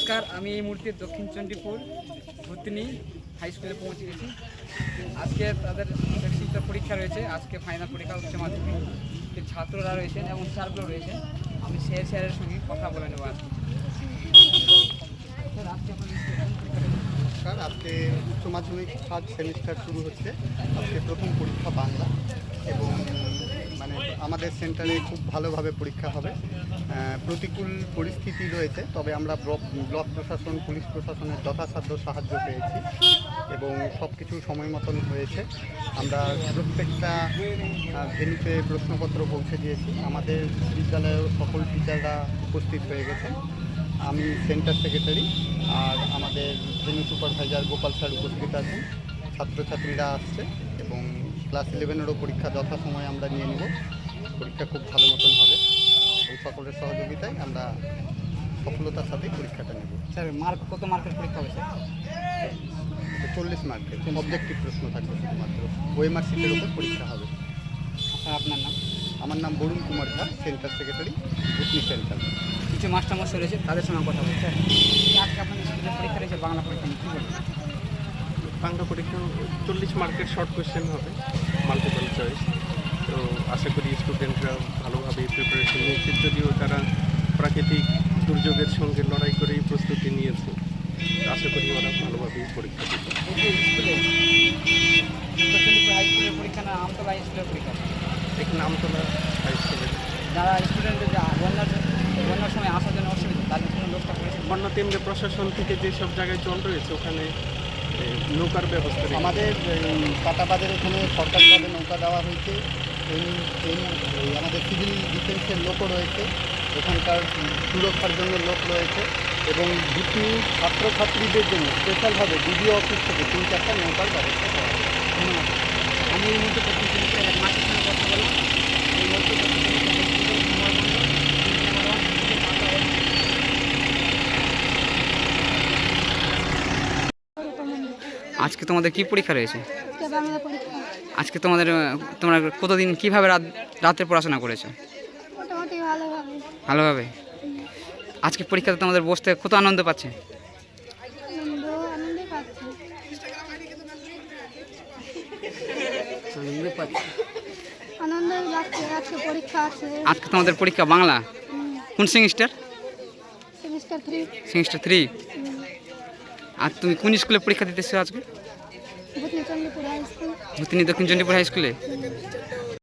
নমস্কার আমি এই মুহূর্তে দক্ষিণ চণ্ডীপুর ভুতনি হাই স্কুলে পৌঁছে গেছি। আজকে তাদের সেমিস্টার পরীক্ষা রয়েছে আজকে ফাইনাল পরীক্ষা উচ্চ মাধ্যমিক। যে ছাত্ররা রয়েছেন এবং স্যারগুলো রয়েছেন আমি স্যার স্যারের সঙ্গে কথা বলে নেব আজকে। আজকে উচ্চ মাধ্যমিক থার্ড সেমিস্টার শুরু হচ্ছে। আজকে প্রথম পরীক্ষা বাংলা এবং মানে আমাদের সেন্টারে খুব ভালোভাবে পরীক্ষা হবে। প্রতিকূল পরিস্থিতি রয়েছে তবে আমরা ব্লক প্রশাসন পুলিশ প্রশাসনের যথাসাধ্য সাহায্য পেয়েছি এবং সব কিছু সময় মতন হয়েছে। আমরা প্রত্যেকটা আহ, ভেন্যুতে প্রশ্নপত্র পৌঁছে দিয়েছি। আমাদের বিদ্যালয়ের সকল টিচাররা উপস্থিত হয়ে গেছেন। আমি সেন্টার সেক্রেটারি আর আমাদের ভেন্যু সুপারভাইজার গোপাল স্যার উপস্থিত আছেন। ছাত্রছাত্রীরা আসছে এবং ক্লাস ইলেভেনেরও পরীক্ষা যথাসময়ে আমরা নিয়ে নেব। পরীক্ষা খুব ভালো মতন হবে এবং সকলের সহযোগিতায় আমরা সফলতার সাথে পরীক্ষাটা নেব। স্যার মার্ক কত মার্কের পরীক্ষা হবে স্যার? চল্লিশ মার্কের অবজেক্টিভ প্রশ্ন থাকবে শুধুমাত্র। ওএমআর সিটের উপর পরীক্ষা হবে। স্যার আপনার নাম? আমার নাম Varun Kumar Jha centre secretary Bhutni centre কিছু মাস্টারমশাই রয়েছে তাদের সঙ্গে কথা বলছি আজকে আপনাদের স্কুলের পরীক্ষা রয়েছে বাংলা পরীক্ষা নিয়ে কী বলবেন? বাংলা পরীক্ষা চল্লিশ মার্কের শর্ট কোয়েশ্চেন হবে মাল্টিপল চয়েস তো আশা করি স্টুডেন্টরা ভালোভাবে প্রিপারেশন নিয়েছে। যদিও তারা প্রাকৃতিক দুর্যোগের সঙ্গে লড়াই করেই প্রস্তুতি নিয়েছে। আশা করি ওরা ভালোভাবেই পরীক্ষা দেবে। পরীক্ষা না আমতলা পরীক্ষা আমতলা হাই স্কুলের যারা স্টুডেন্টদের বন্যার সময় জন্য অসুবিধা তাদের করেছে বন্যা প্রশাসন থেকে যেসব জায়গায় জল রয়েছে, ওখানে নৌকার ব্যবস্থা আমাদের কাটাবাদের এখানে সরকারিভাবে নৌকা দেওয়া হয়েছে। আমাদের সিভিল ডিফেন্সের লোকও রয়েছে এখানকার সুরক্ষার জন্য লোক রয়েছে এবং দুটি ছাত্রছাত্রীদের জন্য স্পেশালভাবে ডিডিও অফিস থেকে তিন চারটা নৌকার ব্যবস্থা করা আমি এই মুহূর্তে আজকে তোমাদের কি পরীক্ষা রয়েছে আজকে তোমাদের তোমরা কতদিন কীভাবে রাত রাতে পড়াশোনা করেছ? মোটামুটি ভালোভাবে। ভালোভাবে? আজকে পরীক্ষাতে তোমাদের বসতে কত আনন্দ পাচ্ছে? আজকে আজকে তোমাদের পরীক্ষা বাংলা? কোন সেমিস্টার সেমিস্টার থ্রি আর তুমি কোন স্কুলে পরীক্ষা দিতেছো আজকে? ভূতিনি দক্ষিণ চণ্ডীপুর হাই স্কুলে?